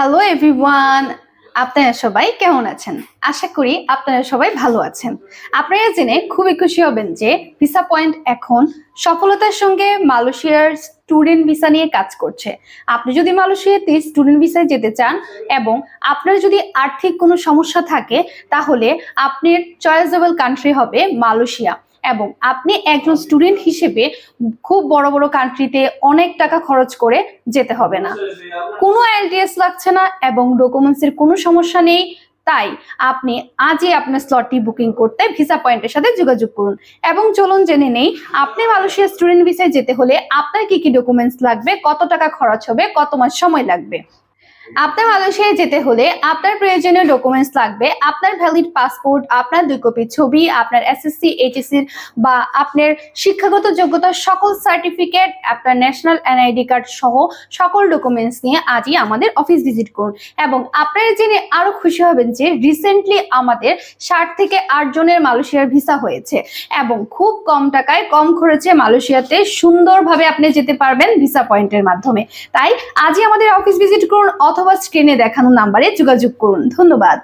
Hello everyone আপনারা সবাই কেমন আছেন? আশা করি আপনারা সবাই ভালো আছেন। আপনারা জেনে খুবই খুশি হবেন যে ভিসা পয়েন্ট এখন সফলতার সঙ্গে মালয়েশিয়ার স্টুডেন্ট ভিসা নিয়ে কাজ করছে। আপনি যদি মালয়েশিয়াতে স্টুডেন্ট ভিসায় যেতে চান এবং আপনার যদি আর্থিক কোনো সমস্যা থাকে, তাহলে আপনার চয়েসেবল কান্ট্রি হবে মালয়েশিয়া এবং আপনি একজন স্টুডেন্ট হিসেবে খুব বড় বড় কান্ট্রিতে অনেক টাকা খরচ করে যেতে হবে না। কোনো এলটিএস লাগছে না এবং ডকুমেন্টসের কোনো সমস্যা নেই। তাই আপনি আজই আপনার স্লটটি বুকিং করতে ভিসা পয়েন্টের সাথে যোগাযোগ করুন। এবং চলুন জেনে নেই, আপনি মালয়েশিয়া স্টুডেন্ট ভিসায় যেতে হলে আপনার কি কি ডকুমেন্টস লাগবে, কত টাকা খরচ হবে, কত মাস সময় লাগবে? আপনার মালয়েশিয়ায় যেতে হলে আপনার প্রয়োজনীয় ডকুমেন্টস লাগবে, আপনার ভ্যালিড পাসপোর্ট আপনার দুই কপি ছবি, আপনার এসএসসি এইচএসসি বা আপনার শিক্ষাগত যোগ্যতার সকল সার্টিফিকেট আপনার ন্যাশনাল এনআইডি কার্ড সহ সকল ডকুমেন্টস নিয়ে আজই আমাদের অফিস ভিজিট করুন। এবং আপনারা জেনে আরও খুশি হবেন যে রিসেন্টলি আমাদের ষাট থেকে আট জনের মালয়েশিয়ার ভিসা হয়েছে এবং খুব কম টাকায় কম খরচে মালয়েশিয়াতে সুন্দরভাবে আপনি যেতে পারবেন ভিসা পয়েন্টের মাধ্যমে। তাই আজই আমাদের অফিস ভিজিট করুন, অথবা স্ক্রিনে দেখানো নাম্বারে যোগাযোগ করুন। ধন্যবাদ।